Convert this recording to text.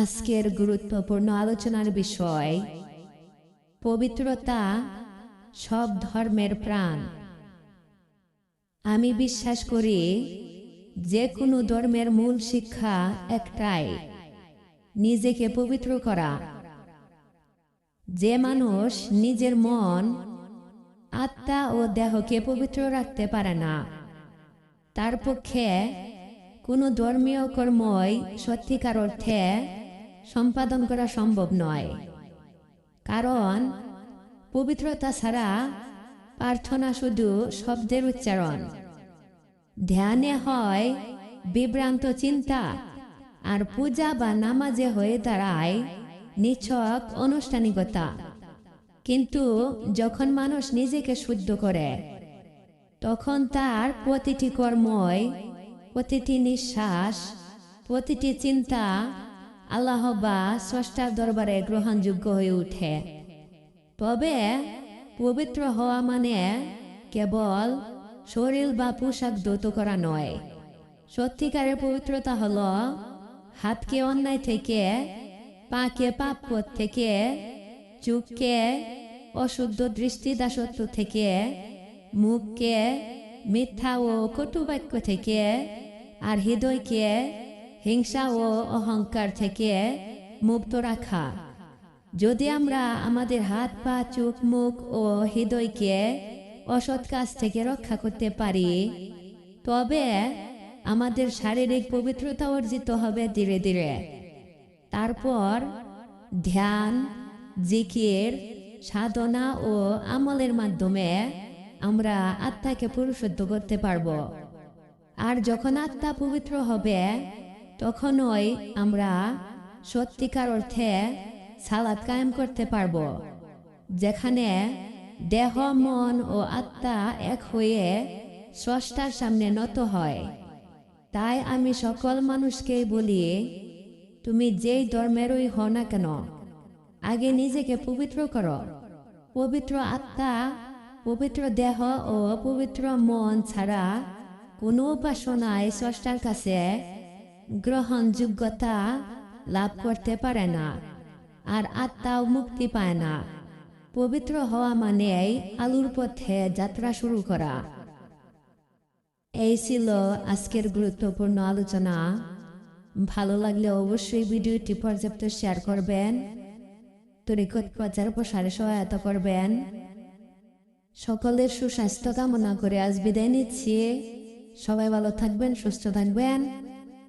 আজকের গুরুত্বপূর্ণ আলোচনার বিষয়, পবিত্রতা সব ধর্মের প্রাণ। আমি বিশ্বাস করি যে কোনো ধর্মের মূল শিক্ষা একটাই, নিজেকে পবিত্র করা। যে মানুষ নিজের মন, আত্মা ও দেহকে পবিত্র রাখতে পারে না, তার পক্ষে কোনো ধর্মীয় কর্মই সত্যিকার অর্থে সম্পাদন করা সম্ভব নয়। কারণ, পবিত্রতা ছাড়া প্রার্থনা শুধু শব্দের উচ্চারণ। ধ্যানে হয় বিভ্রান্ত চিন্তা আর পূজা বা নামাজে হয়ে দাঁড়ায় নিছক আনুষ্ঠানিকতা কিন্তু যখন মানুষ নিজেকে শুদ্ধ করে, তখন তার প্রতিটি কর্মই, প্রতিটি নিঃশ্বাস, প্রতিটি চিন্তা আল্লাহ বা স্রষ্টার দরবারে গ্রহণযোগ্য হয়ে ওঠে তবে পবিত্র হওয়া মানে কেবল শরীর বা পোশাক দ্রুত করা নয়। সত্যিকারের পবিত্রতা হল হাতকে অন্যায় থেকে, পাকে পাপ পথ থেকে চুপকে অশুদ্ধ দৃষ্টি দাসত্ব থেকে, মুখকে মিথ্যা ও কটুবাক্য থেকে, আর হৃদয়কে হিংসা ও অহংকার থেকে মুক্ত রাখা। যদি আমরা আমাদের হাত, পা, চোখ, মুখ ও হৃদয়কে অসৎ কাজ থেকে রক্ষা করতে পারি, তবে আমাদের শারীরিক পবিত্রতা অর্জিত হবে ধীরে ধীরে। তারপর ধ্যান, জিকির, সাধনা ও আমলের মাধ্যমে আমরা আত্মাকে পরিশুদ্ধ করতে পারব। আর যখন আত্মা পবিত্র হবে তখনই আমরা সত্যিকার অর্থে সালাদ কায়েম করতে পারব, যেখানে দেহ, মন ও আত্মা এক হয়ে স্রষ্টার সামনে নত হয়। তাই আমি সকল মানুষকেই বলি, তুমি যেই ধর্মেরই হও না কেন, আগে নিজেকে পবিত্র করো। পবিত্র আত্মা, পবিত্র দেহ ও পবিত্র মন ছাড়া কোনো উপাসনায় স্রষ্টার কাছে। গ্রহণযোগ্যতা লাভ করতে পারে না আর আত্মাও মুক্তি পায় না। পবিত্র হওয়া মানেই আলুর পথে যাত্রা শুরু করা। এই ছিল আজকের গুরুত্বপূর্ণ আলোচনা। ভালো লাগলে অবশ্যই ভিডিওটি পর্যাপ্ত শেয়ার করবেন। তরিকত প্রচার প্রসারে সহায়তা করবেন। সকলের সুস্বাস্থ্য কামনা করে আজ বিদায় নিচ্ছি। সবাই ভালো থাকবেন, সুস্থ থাকবেন।